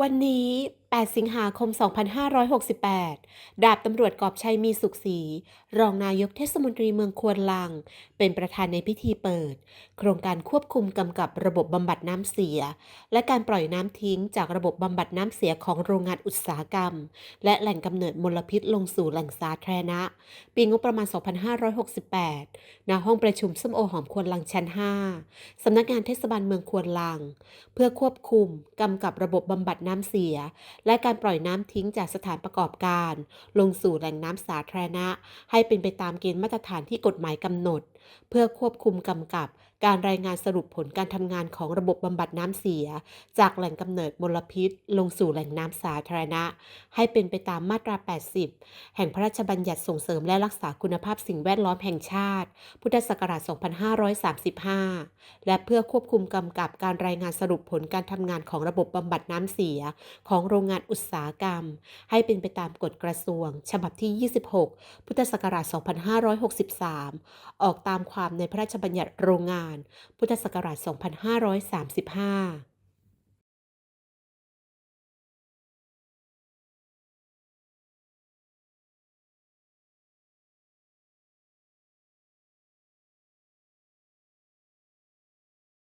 วันนี้ 8 สิงหาคม 2568 ดาบตำรวจกอบชัยมีสุขศรีรองนายกเทศมนตรีเมืองควนลัง เป็นประธานในพิธีเปิด โครงการควบคุมกำกับระบบบำบัดน้ำเสีย และการปล่อยน้ำทิ้งจากระบบบำบัดน้ำเสียของโรงงานอุตสาหกรรม และแหล่งกำเนิดมลพิษลงสู่แหล่งสาธารณะ ปีงบประมาณ 2568 ณ ห้องประชุมส้มโอหอมควนลังชั้น 5 สำนักงานเทศบาลเมืองควนลัง เพื่อควบคุมกำกับระบบบำบัดน้ำเสียและการปล่อยน้ำทิ้งจากสถานประกอบการ ลงสู่แหล่งน้ำสาธารณะ ให้เป็นไปตามเกณฑ์มาตรฐานที่กฎหมายกำหนด เพื่อควบคุมกำกับ การรายงานสรุปผลการทำงานของระบบบำบัดน้ำเสีย จากแหล่งกำเนิดมลพิษ ลงสู่แหล่งน้ำสาธารณะ ให้เป็นไปตามมาตรา 80 แห่งพระราชบัญญัติส่งเสริมและรักษาคุณภาพสิ่งแวดล้อมแห่งชาติ พุทธศักราช 2535 และเพื่อควบคุมกำกับการรายงานสรุปผลการทำงานของระบบบำบัดน้ำเสีย ของโรงงานอุตสาหกรรม ให้เป็นไปตามกฎกระทรวง ฉบับที่ 26 พุทธศักราช 2563 ออกตามความในพระราชบัญญัติโรงงานพุทธศักราช 2535